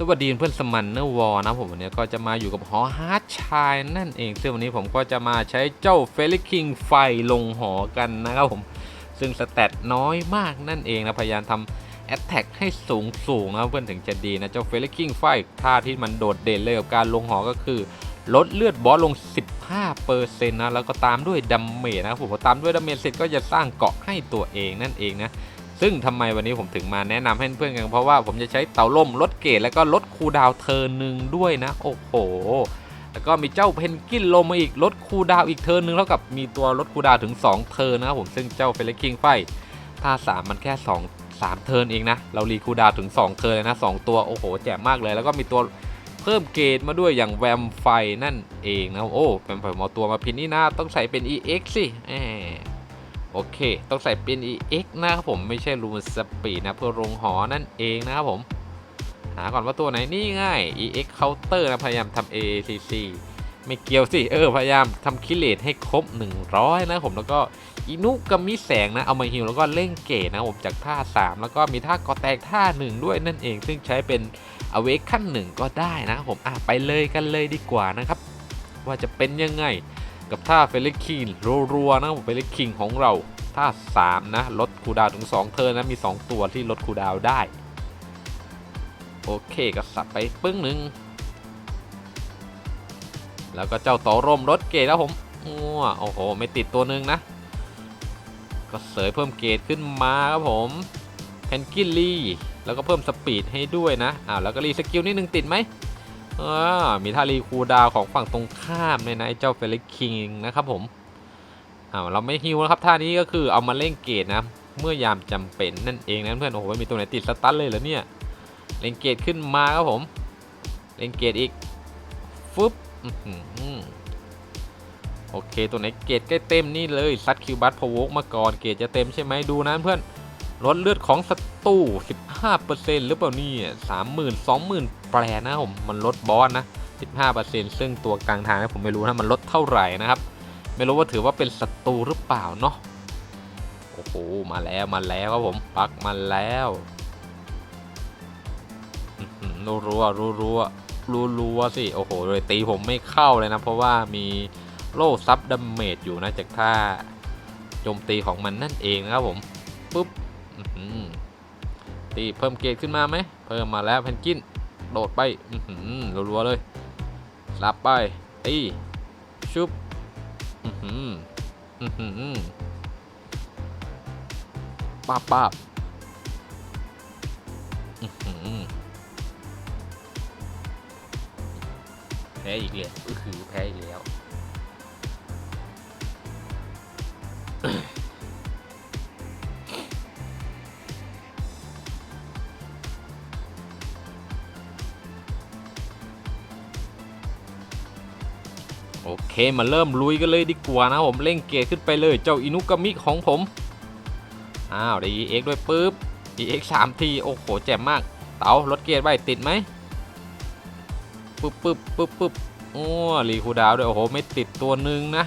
สวัสดีเพื่อนสมันเนอร์วอลนะผมวันนี้ก็จะมาอยู่กับหอฮาร์ดชายนั่นเอง ซึ่งวันนี้ผมก็จะมาใช้เจ้าเฟลิคิงไฟลงหอกันนะครับผม ซึ่งสเตตน้อยมากนั่นเองนะพยายามทำแอตแทกให้สูงสูงนะเพื่อนถึงจะดีนะเจ้าเฟลิคิงไฟท่าที่มันโดดเด่นเลยกับการลงหอก็คือลดเลือดบอสลง 15%นะแล้วก็ตามด้วยดัมเมจนะผมพอตามด้วยดัมเมจเสร็จก็จะสร้างเกาะให้ตัวเองนั่นเองนะ ซึ่งทำไมวันนี้ผมถึงมาแนะนำให้เพื่อนกัน เพราะว่าผมจะใช้เตาล่มลดเกรดแล้วก็ลดคูดาวเทิร์หนึ่งด้วยนะ โอ้โห แล้วก็มีเจ้าเพนกินลงมาอีกลดคูดาวอีกเทิร์หนึ่งเท่ากับมีตัวลดคูดาวถึง 2 เทิร์นะครับผมซึ่งเจ้าเฟลคิงไฟถ้า3มันแค่ 2 3 เทิร์นเองนะ เรารีคูดาวถึง 2 เทิร์นเลยนะ 2 ตัวโอ้โหแจ่มมากเลย แล้วก็มีตัวเพิ่มเกรดมาด้วยอย่างแวมไฟนั่นเองนะ โอ้แวมไฟมอาตัวมาพินนี่นะต้องใส่เป็น EX สิแหม โอเค ต้องใส่เป็น EX นะครับผมไม่ใช่รูมสปีดนะ เพื่อลงหอนั่นเองนะครับผม หาก่อนว่าตัวไหนนี่ง่าย EX Counter นะ พยายามทำ ACC ไม่เกี่ยวสิ เออ พยายามทำคิเลตให้ครบ 100 นะผมแล้วก็อินุกับมิแสงนะ เอามาฮิลแล้วก็เล่งเกตนะผมจากท่า 3 แล้วก็มีท่ากอแตกท่า 1 ด้วยนั่นเอง ซึ่งใช้เป็นอเวกขั้นหนึ่งก็ได้นะครับผมอะไปเลยกันเลยดีกว่านะครับ ว่าจะเป็นยังไง กับท่าเฟลิคิงรัวๆนะผมเฟลิคิงของเราท่า 3 นะ ลดคูดาวถึง 2 เทิร์นนะ มี 2 ตัวที่ลดคูดาวได้ โอเคก็สับไปปึ้งหนึ่งแล้วก็เจ้าต่อร่มลดเกรดแล้วผมอ้วโอ้โห ไม่ติดตัวหนึ่งนะ ก็เสยเพิ่มเกรดขึ้นมาครับผมแพนกินลี่ แล้วก็เพิ่มสปีดให้ด้วยนะอ้าวแล้วก็รีสกิลนิดนึงติดไหม มีท่ารีคูดาวของฝั่งตรงข้ามเลยนะไอ้เจ้าเฟลิกคิงนะครับผมอ้าวเราไม่ฮิวนะครับท่านี้ก็คือเอามาเล่นเกตนะ เมื่อยามจำเป็นนั่นเองนะเพื่อนโอ้โหไม่มีตัวไหนติดสตันเลยเหรอเนี่ยเล่นเกตขึ้นมาครับผม เล่นเกตอีกฟึบโอเคตัวไหนเกตใกล้เต็มนี่เลยซัดคิวบัตพวกมาก่อนเกตจะเต็มใช่ไหมดูนะเพื่อน ลดเลือดของศัตรู15%หรือเปล่าเนี่ย30,000 20,000แปรนะผมมันลดบอสนะ 15%ซึ่งตัวกลางทางนะผมไม่รู้นะมันลดเท่าไหร่นะครับ ไม่รู้ว่าถือว่าเป็นศัตรูหรือเปล่าเนาะโอ้โหมาแล้วมาแล้วครับผมปักมาแล้วอื้อหือรัวรัวรัวรัวรัวสิโอ้โหเลยตีผมไม่เข้าเลยนะ เพราะว่ามีโล่ซับดัมเมจอยู่นะจากท่าโจมตีของมันนั่นเองนะครับผมปุ๊บ ตีเพิ่มเกรดขึ้นมาไหม เพิ่มมาแล้วเพนกิน โดดไปรัวๆเลยสับไป ตี ชุบป้าบป้าบแพ้อีกเลยก็คือแพ้อีกแล้ว โอเคมาเริ่มลุยกันเลยดีกว่านะผมเร่งเกรดขึ้นไปเลยเจ้าอินุกามิของผมอ้าวได้ EX ด้วยปุ๊บ EX 3ทีโอ้โหแจ่มมาก เต๋าลดเกรดไว้ติดไหมปึ๊บปึ๊บปึ๊บปึ๊บโอ้รีคูดาวด้วยโอ้โหไม่ติดตัวหนึ่งนะ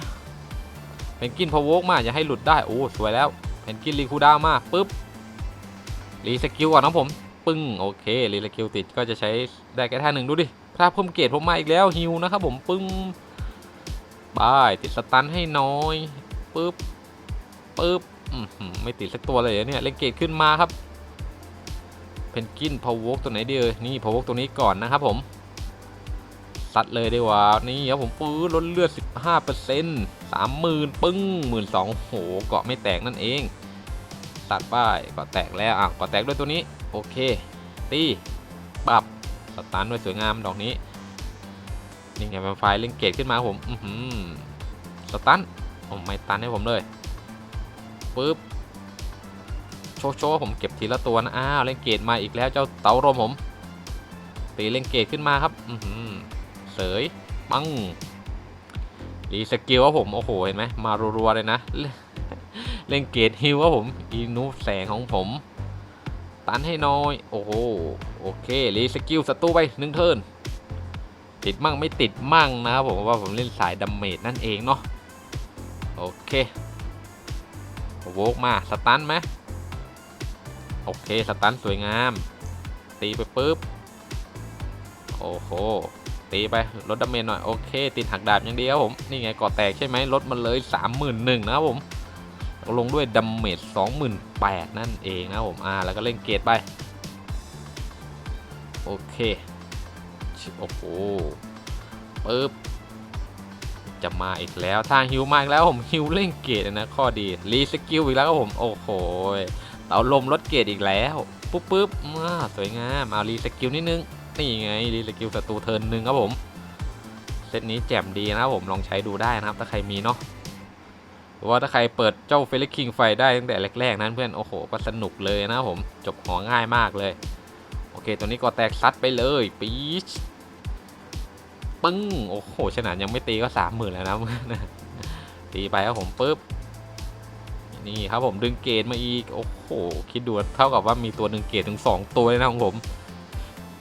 เพนกินพอโวกมาอย่าให้หลุดได้โอ้สวยแล้วเพนกินรีคูดาวมาปุ๊บรีสกิลก่อนนะผมปึ้งโอเครีสกิลติดก็จะใช้ได้แค่ท่าหนึ่งดูดิถ้าเพิ่มเกรดผมมาอีกแล้วฮิวนะครับผมปึ้ง บายติดสตันให้น้อยปึ๊บปึ๊บไม่ติดสักตัวเลยเนี่ยเล่นเกตขึ้นมาครับเพนกินพาววกตัวไหนดีเอ่ยนี่พาววกตัวนี้ก่อนนะครับผมซัดเลยดีกว่านี่ครับผมปื้ลดเลือด 15%30,000 ปึ้งหมื่นสองโหเกาะไม่แตกนั่นเองตัดป้ายเกาะแตกแล้วอะเกาะแตกด้วยตัวนี้ โอเค ตีปรับสตันด้วยสวยงามดอกนี้ นี่ไงเป็นไฟล์เล่นเกตขึ้นมาผม อือหือสตันผมไม่ตันให้ผมเลยปึ๊บโชว์โชว์ผมเก็บทีละตัวนะอ้าวเล่นเกตมาอีกแล้วเจ้าเต๋ารมผมตีเล่นเกตขึ้นมาครับ อือหือเสยปังรีสกิลว่าผมโอ้โหเห็นไหมมารัวๆเลยนะ เล่นเกตฮิวว่าผมอีนูแสงของผม ตันให้น้อย โอ้โหโอเครีสกิลศัตรูไปหนึ่งเทิร์น ติดมั่งไม่ติดมั่งนะครับผมว่าผมเล่นสายดัมเมจนั่นเองเนาะโอเคโวกมาสตันไหมโอเคสตันสวยงาม ตีไปปุ๊บโอ้โหตีไปลดดาเมจหน่อยโอเคติดหักดาบอย่างเดียวผมนี่ไงก่อแตกใช่ไหมลดมันเลย 31,000นะครับผมลงด้วยดาเมจ28,000นั่นเองนะผมอ่าแล้วก็เล่นเกตไปโอเค โอ้โหปึ๊บจะมาอีกแล้วทางฮิวมาอีกแล้วผมฮิวเล่นเกตนะข้อดีรีสกิลอีกแล้วครับผมโอ้โหเตาลมลดเกตอีกแล้วปุ๊บปุ๊บมาสวยงามเอารีสกิลนิดนึงนี่ไงรีสกิลศัตรูเทิร์นหนึ่งครับผมเซตนี้แจ่มดีนะครับผมลองใช้ดูได้นะครับ ถ้าใครมีเนาะหรือว่าถ้าใครเปิดเจ้าเฟลิคิงไฟได้ตั้งแต่แรกๆนั้นเพื่อนโอ้โหก็สนุกเลยนะครับผมจบหอง่ายมากเลย เค ตัวนี้ก็แตกซัดไปเลยปีชปึ้ง โอ้โหขนาดยังไม่ตีก็สามหมื่นแล้วนะตีไปครับผมปุ๊บ นี่ครับผมดึงเกตมาอีก โอ้โห คิดดูเท่ากับว่ามีตัวดึงเกตถึงสองตัวเลยนะของผม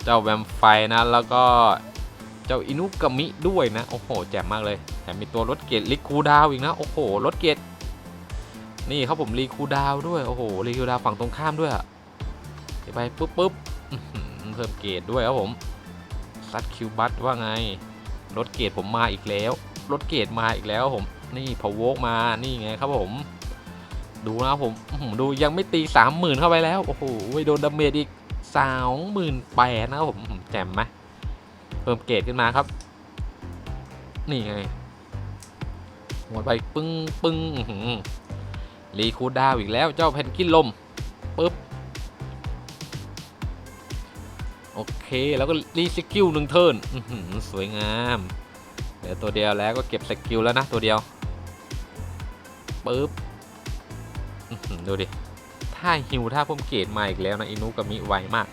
เจ้าแวมไฟนะ แล้วก็เจ้าอินุกามิด้วยนะ โอ้โห แจ่มมากเลยแถมมีตัวรถเกตลิคูดาวอีกนะ โอ้โหรถเกตนี่ครับผมรีคูดาวด้วย โอ้โหรีคูดาวฝั่งตรงข้ามด้วยอะตีไปปุ๊บปุ๊บ เพิ่มเกตด้วยครับผมซัดคิวบัตว่าไงรถเกตผมมาอีกแล้วรถเกตมาอีกแล้วผมนี่พะโวกมานี่ไงครับผม ดูนะครับผมดูยังไม่ตีสามหมื่นเข้าไปแล้วโอ้โหโดนดาเมจอีกสองหมื่นแปดนะครับผมแจ่มไหมเพิ่มเกรดขึ้นมาครับ นี่ไงหมดไปปึ้งปึ้งรีคูลดาวอีกแล้วเจ้าเพนกินลมปึ๊บ โอเค แล้วก็รีสกิลหนึ่งเทิร์นสวยงามเหลือตัวเดียวแล้วก็เก็บสกิลแล้วนะตัวเดียวปึ๊บดูดิถ้าฮิวถ้าพิ่มเกรดมาอีกแล้วนะอินุกับมิไวมาก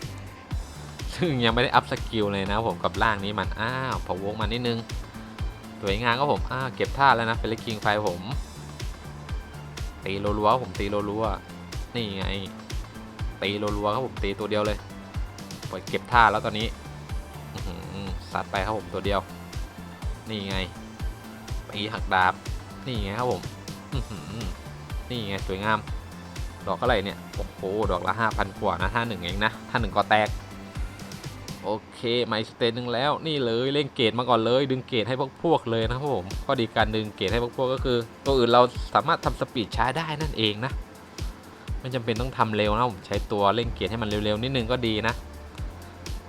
ซึ่งยังไม่ได้อัพสกิลเลยนะผมกับร่างนี้มันอ้าวพอวกมานิดนึงสวยงามก็ผมอ้าวเก็บท่าแล้วนะเฟลคิงไฟผมตีรัวๆผมตีรัวๆนี่ไงตีรัวๆครับผมตีตัวเดียวเลย ปล่อยเก็บท่าแล้วตอนนี้อื้อหือซัดไปครับผมตัวเดียว นี่ไงตีหักดาบ นี่ไงครับผมนี่ไงสวยงาม ดอกอะไรเนี่ย โอ้โห ดอกละ5,000กว่านะท่าหนึ่งเองนะท่าหนึ่งก็แตก โอเคมาอีสเตนหนึ่งแล้ว นี่เลยเล่นเกตมาก่อนเลย ดึงเกตให้พวกพวกเลยนะครับผม ข้อดีการดึงเกตให้พวกพวกก็คือ ตัวอื่นเราสามารถทำสปีดช้าได้นั่นเองนะ ไม่จำเป็นต้องทำเร็วนะผมใช้ตัวเล่นเกตให้มันเร็วๆนิดนึงก็ดีนะ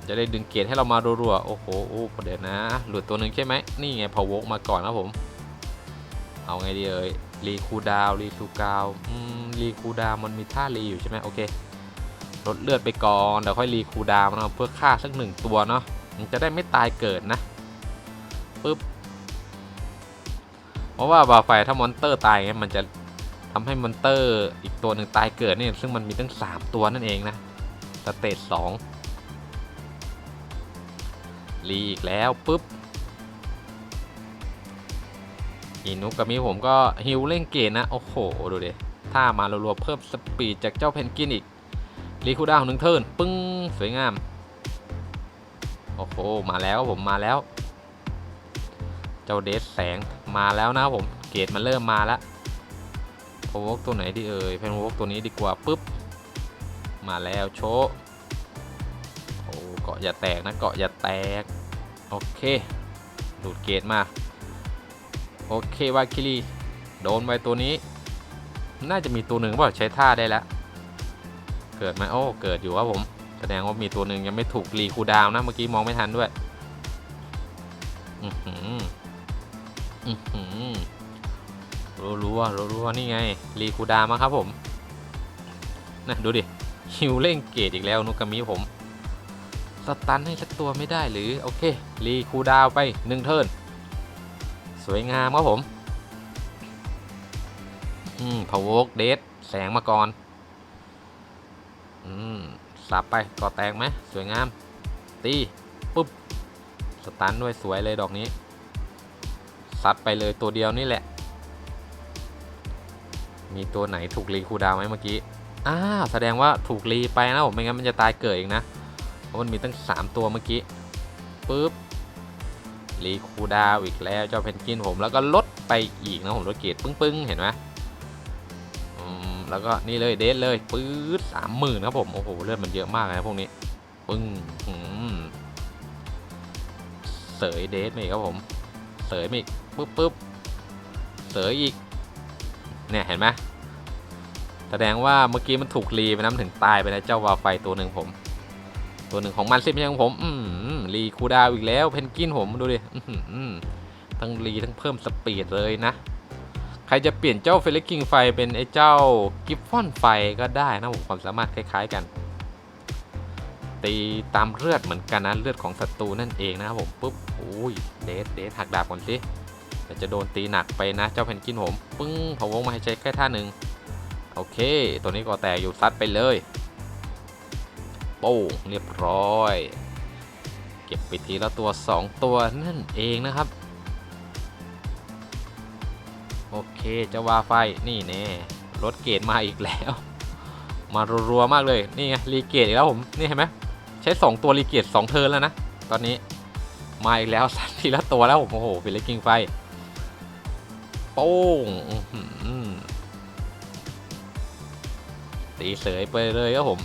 จะได้ดึงเกตให้เรามารัวๆ โอ้โหโอ้เดี๋ยวนะ หลุดตัวหนึ่งใช่ไหม นี่ไงพอวกมาก่อนนะผม เอาไงดีเอ่ยรีคูดาวรีคูกาวรีคูดาวมันมีท่ารีอยู่ใช่ไหมโอเคลดเลือดไปก่อนเดี๋ยวค่อยรีคูดาวนะเพื่อฆ่าสักหนึ่งตัวเนาะมันจะได้ไม่ตายเกิดนะปึ๊บเพราะว่าบาไฟถ้ามอนเตอร์ตายเงี้ยมันจะทำให้มอนเตอร์อีกตัวหนึ่งตายเกิดเนี่ยซึ่งมันมีตั้ง 3 ตัวนั่นเองนะสเตจสอง รีอีกแล้วปึ๊บอินุกับมีผมก็ฮิวเล่นเกตนะ โอ้โห ดูดิถ้ามารัวๆเพิ่มสปีดจากเจ้าเพนกินอีกรีคูดาวหนึ่งเทิร์นปึ้ง สวยงาม โอ้โห มาแล้วผมมาแล้ว เจ้าเดสแสงมาแล้วนะผมเกตมันเริ่มมาแล้วพวกตัวไหนดีเอ่ยเพนวกตัวนี้ดีกว่าปุ๊บ มาแล้วโชว์ กาะอย่าแตกนะเกาะอย่าแตก โอเค ดูดเกตมา โอเควาคิรีโดนไปตัวนี้ น่าจะมีตัวหนึ่งเปล่าใช้ท่าได้แล้ว เกิดไหมโอ้ เกิดอยู่ครับผม แสดงว่ามีตัวหนึ่งยังไม่ถูกรีคูดาวนะ เมื่อกี้มองไม่ทันด้วยอือหืออือหือรัวรัวรัวรัวนี่ไง รีคูดามาครับผมนะดูดิฮิวเล่งเกตอีกแล้วนุกามิผม สตันให้สักตัวไม่ได้หรือ โอเค รีคูดาวไปหนึ่งเทิร์น สวยงามครับผม อืมพาวกเดสแสงมาก่อน อืมสับไปก่อแตกไหม สวยงาม ตี ปุ๊บ สตันด้วยสวยเลยดอกนี้ ซัดไปเลยตัวเดียวนี่แหละ มีตัวไหนถูกรีคูดาวไหมเมื่อกี้อ้าแสดงว่าถูกรีไปนะผมไม่งั้นมันจะตายเกิดอีกนะ พราะมันมีตั้ง 3 ตัวเมื่อกี้ปุ๊บรีคูดาวอีกแล้วเจ้าเพนกินผมแล้วก็ลดไปอีกนะผมลดเกรดปึ้งๆ เห็นไหมแล้วก็นี่เลยเดทเลยปื๊ดสามหมื่นครับผมโอ้โหเลือดมันเยอะมากเลยนะพวกนี้ปึ้งเสยเดทมาอีกครับผมเสยมาอีกปุ๊บปุ๊บเสยอีกเนี่ยเห็นไหมแสดงว่าเมื่อกี้มันถูกรีไปน้ำถึงตายไปนะเจ้าวาไฟตัวหนึ่งผม ตัวหนึ่งของมันสิไม่ใช่ของผมอืมรีคูดาวอีกแล้ว เพนกินผมดูดิทั้งรีทั้งเพิ่มสปีดเลยนะ ใครจะเปลี่ยนเจ้าเฟลิกิงไฟเป็นไอ้เจ้ากิฟฟอนไฟก็ได้นะผมความสามารถคล้าย ๆกัน ตีตามเลือดเหมือนกันนะเลือดของศัตรูนั่นเองนะครับผมปุ๊บอุ้ยเดทเดทหักดาบก่อนสิเดี๋ยวจะโดนตีหนักไปนะเจ้าเพนกินผมปึ้งพะวงมาให้ใช้แค่ท่าหนึ่งโอเค ตัวนี้ก็แตกอยู่ซัดไปเลย โป้งเรียบร้อย เก็บไปทีละตัว 2 ตัวนั่นเองนะครับ โอเคเจะวาไฟนี่แน่รถเกรดมาอีกแล้ว มารัวๆมากเลย นี่ไงรีเกตอีกแล้วผม นี่เห็นไหมใช้ 2 ตัวรีเกต2เทิร์นแล้วนะ ตอนนี้มาอีกแล้วสัตว์ทีละตัวแล้วผมโอ้โหเป็นเลกกิ้งไฟโป้งตีเสยไปเลยครับผม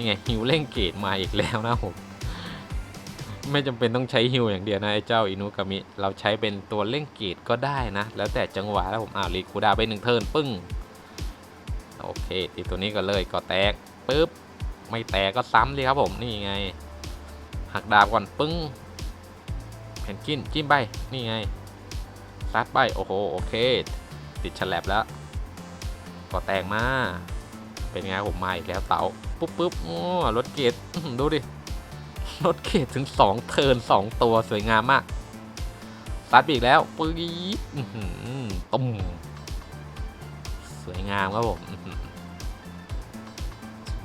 อื้อหือนี่ไงฮิวเล่งเกตมาอีกแล้วนะผมไม่จำเป็นต้องใช้ฮิวอย่างเดียวนะไอ้เจ้าอินุกามิ เราใช้เป็นตัวเล่งเกตก็ได้นะ แล้วแต่จังหวะแล้วผมอ้าวรีคูดาไปหนึ่งเทิร์นปึ้ง โอเคตีตัวนี้ก็เลยก็แตกปุ๊บ ไม่แตกก็ซ้ำเลยครับผมนี่ไง หักดาบก่อนปึ้งเพนกินจิ้มไป นี่ไงซัดไป โอ้โห โอเค ติดฉลับแล้ว ก็แตกมา เป็นไงผมมาอีกแล้วเต่า ปุ๊บปุ๊บโอ้รถเกตดูดิ รถเกตถึง2เทิร์น2ตัวสวยงามมากซัดไปอีกแล้วปื๊ดตุ้มสวยงามครับผม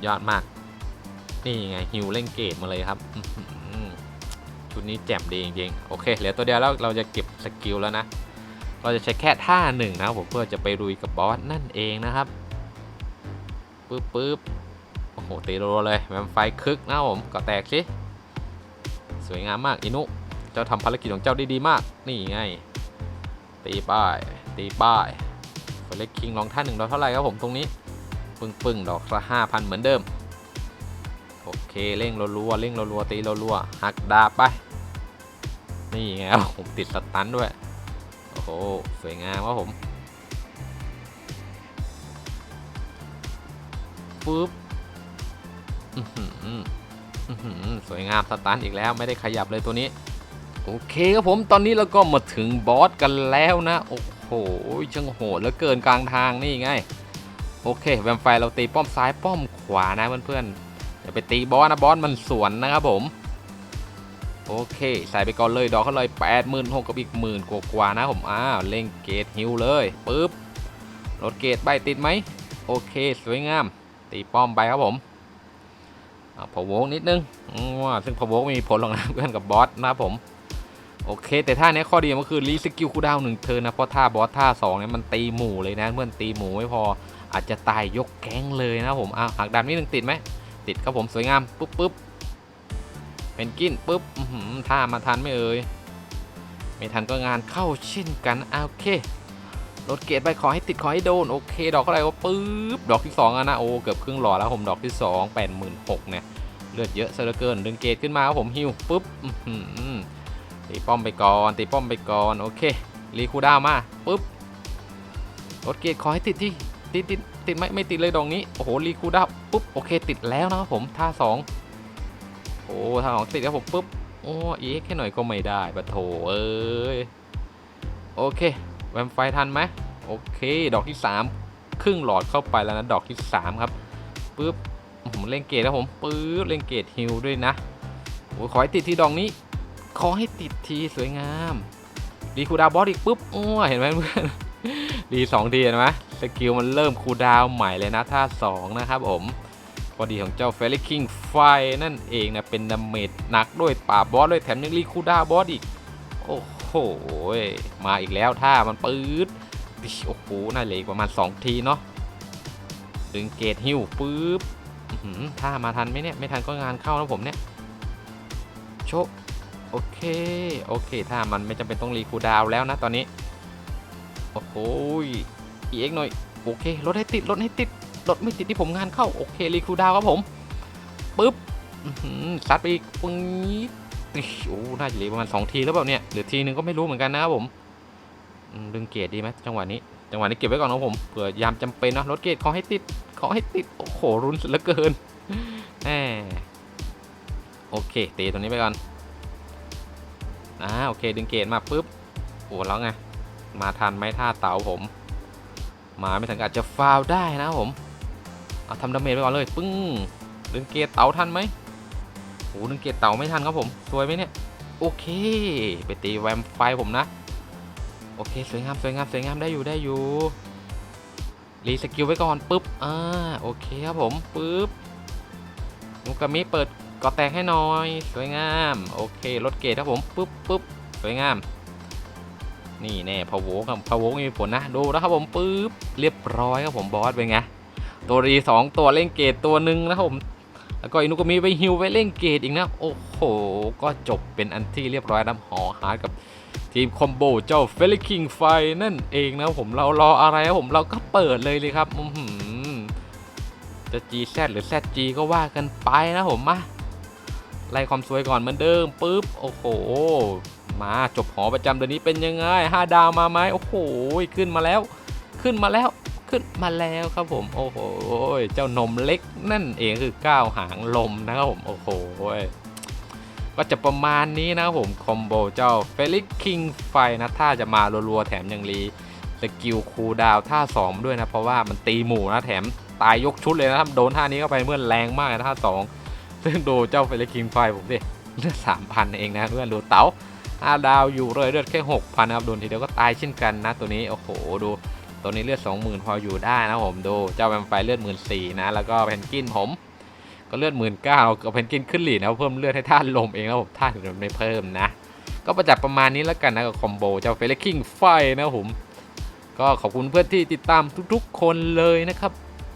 ยอดมาก นี่ไงฮิวเล่นเกตมาเลยครับชุดนี้แจ่มดีจริงๆโอเคเหลือตัวเดียวแล้วเราจะเก็บสกิลแล้วนะ เราจะใช้แค่ท่าหนึ่งนะครับผมเพื่อจะไปรุยกับบอสนั่นเองนะครับปึ๊บปึ๊บ โอ้โหตีรัวเลยแวมไฟคึกนะผมก็แตกสิสวยงามมากอินุเจ้าทำภารกิจของเจ้าได้ดีมาก นี่ไง ตีป้าย ตีป้ายเฟล็กคิงลองท่าหนึ่งเราเท่าไหร่ครับผมตรงนี้ ปึ้งปึ้งดอกละห้าพันเหมือนเดิม โอเคเร่งรัวๆเร่งรัวๆตีรัวๆหักดาบไป นี่ไงครับผมติดสตันด้วย โอ้โห สวยงามครับผมปึ๊บ สวยงามสตันอีกแล้วไม่ได้ขยับเลยตัวนี้ โอเคครับผมตอนนี้เราก็มาถึงบอสกันแล้วนะ โอ้โหช่างโหดเหลือเกินกลางทางนี่ไง โอเคแวมไฟเราตีป้อมซ้ายป้อมขวานะเพื่อนๆอย่าไปตีบอสนะบอสมันสวนนะครับผม โอเค ใส่ไปก่อนเลยดอกเขาเลย8 6 0 0 0กับอีกหมื่นกว่าๆนะผมอ้าวเล่งเกตฮิวเลยปึ๊บรถเกตใบติดไหมโอเค สวยงาม ตีป้อมไปครับผม พะโวกนิดนึงว่าซึ่งพะโวกไม่มีผลหรอกนะเพื่อนกับบอสนะครับผมโอเค แต่ท่านี้ข้อดีมันคือรีสกิลคูดาวหนึ่งเทิร์นะเพราะท่าบอสท่า2เนี่ยมันตีหมู่เลยนะเมื่อนตีหมู่ไม่พออาจจะตายยกแก๊งเลยนะผมอ้าวหักดาบนิดนึงติดไหมติดครับผมสวยงามปุ๊บปุ๊บเป็นกินปุ๊บท่ามาทันไม่เอ่ยไม่ทันก็งานเข้าเช่นกันโอเค รถเกตไปขอให้ติดขอให้โดนโอเค ดอกเท่าไหร่วะปุ๊บดอกที่2อะนะโอ้เกือบครึ่งหลอดแล้วผมดอกที่ 2 8 6 0 0 0เนี่ยเลือดเยอะซะเหลือเกินดึงเกตขึ้นมาครับผมฮิวปุ๊บตีป้อมไปก่อนตีป้อมไปก่อนโอเครีคูลดามาปุ๊บรถเกตขอให้ติดที่ติดติดติดไหมไม่ติดเลยดอกนี้โอ้โหรีคูลดาปุ๊บโอเคติดแล้วนะครับผมท่าสองโอ้ท่าสองติดแล้วผมปุ๊บโอ้อีกแค่หน่อยก็ไม่ได้ปะโถเอ้ยโอเค แวมไฟทันไหมโอเค ดอกที่สามครึ่งหลอดเข้าไปแล้วนะดอกที่สามครับปุ๊บผมเล่นเกตแล้วผมปุ๊บเล่นเกตฮิลด้วยนะโอ้ยขอให้ติดที่ดอกนี้ ขอให้ติดทีสวยงามรีคูดาวบอสอีกปุ๊บโอ้เห็นไหมเพื่อนดีสองทีเห็นไหมสกิลมันเริ่มคูดาวใหม่เลยนะท่าสองนะครับผมพอดีของเจ้าเฟลิคิงไฟนั่นเองนะเป็นดาเมจหนักด้วยป่าบอสด้วยแถมยังรีคูดาวบอสอีกโอ้โห มาอีกแล้วท่ามันปื๊ดโอ้โหน่าเหลยประมาณ 2 ทีเนาะดึงเกตฮิวปุ๊บอื้อหือท่ามาทันไหมเนี่ย ไม่ทันก็งานเข้าแล้วผมเนี่ยโชโอเค โอเค ถ้ามันไม่จำเป็นต้องรีคูดาวแล้วนะตอนนี้ โอ้โหอีเอ็กหน่อย โอเค รถให้ติด รถให้ติด รถไม่ติดที่ผมงานเข้า โอเค รีคูดาวครับผม ปึ๊บซัดไปอีกปึ้งตอิ๊ย โอ้น่าจะเหลือประมาณสองทีแล้วเปล่าเนี่ยหรือทีนึงก็ไม่รู้เหมือนกันนะครับผมดึงเกตดีไหมจังหวะนี้จังหวะนี้เก็บไว้ก่อนนะผมเผื่อยามจำเป็นนะรถเกตขอให้ติดขอให้ติดโอ้โหรุนสุดเหลือเกินแหมโอเคตีตัวนี้ไปก่อนอ่าโอเค ดึงเกตมาปุ๊บโอ้แล้วไงมาทันไหมท่าเต่าผม มาไม่ถึงอาจจะฟาวได้นะผมเอาทำดาเมจไปก่อนเลย ปึ้งดึงเกตเต่าทันไหม โอ้ดึงเกตเต่าไม่ทันครับผมสวยไหมเนี่ย โอเค ไปตีแวมไฟผมนะ โอเคสวยงามสวยงามสวยงามได้อยู่ได้อยู่รีสกิลไว้ก่อนปุ๊บอ่าโอเคครับผมปุ๊บนุกามิเปิดก่อแตกให้หน่อย สวยงาม โอเคลดเกรดครับผมปุ๊บปุ๊บสวยงาม นี่แน่พะโวครับพะโวมีผลนะดูนะครับผมปุ๊บเรียบร้อยครับผมบอสเป็นไงตัวรีสองตัวเล่นเกรดตัวหนึ่งนะครับผม แล้วก็อินุกมิไปฮิวไปเล่นเกรดอีกนะ โอ้โห ก็จบเป็นอันที่เรียบร้อยนะหอฮาร์ดกับทีมคอมโบเจ้าเฟลิคิงไฟนั่นเองนะผมเรารออะไรครับผมเราก็เปิดเลยเลยครับอื้อหือจะ GZ หรือ ZG ก็ว่ากันไปนะผมมาไล่ความสวยก่อนเหมือนเดิมปุ๊บโอ้โห มาจบหอประจำเดือนนี้เป็นยังไง5ดาวมาไหมโอ้โหขึ้นมาแล้ว ขึ้นมาแล้ว ขึ้นมาแล้วครับผมโอ้โหเจ้านมเล็กนั่นเองคือก้าวหางลมนะครับผมโอ้โหก็จะประมาณนี้นะครับผมคอมโบเจ้าเฟลิกคิงไฟนะถ้าจะมารัวๆแถมยังรีสกิลคูดาวท่า2ด้วยนะเพราะว่ามันตีหมู่นะแถมตายยกชุดเลยนะครับโดนท่านี้เข้าไปเมื่อแรงมากนะท่า2ซึ่งดูเจ้าเฟลิกคิงไฟผมดิเลือด3,000เองนะเพื่อนดูเต๋า5ดาวอยู่เลยเลือดแค่6,000นะครับโดนทีเดียวก็ตายเช่นกันนะตัวนี้โอ้โหดู ตัวนี้เลือด 20,000 พออยู่ได้นะผมดูเจ้าแวมไฟเลือด14,000นะแล้วก็เพนกินผม ก็เลือดหมื่นเก้าเอาเพนกินขึ้นหลีนะเพิ่มเลือดให้ท่านลมเองนะผมท่านไม่เพิ่มนะ ก็ประจับประมาณนี้แล้วกันนะกับคอมโบเจ้าเฟลคิงไฟนะผมก็ขอบคุณเพื่อนที่ติดตามทุกๆ คนเลยนะครับ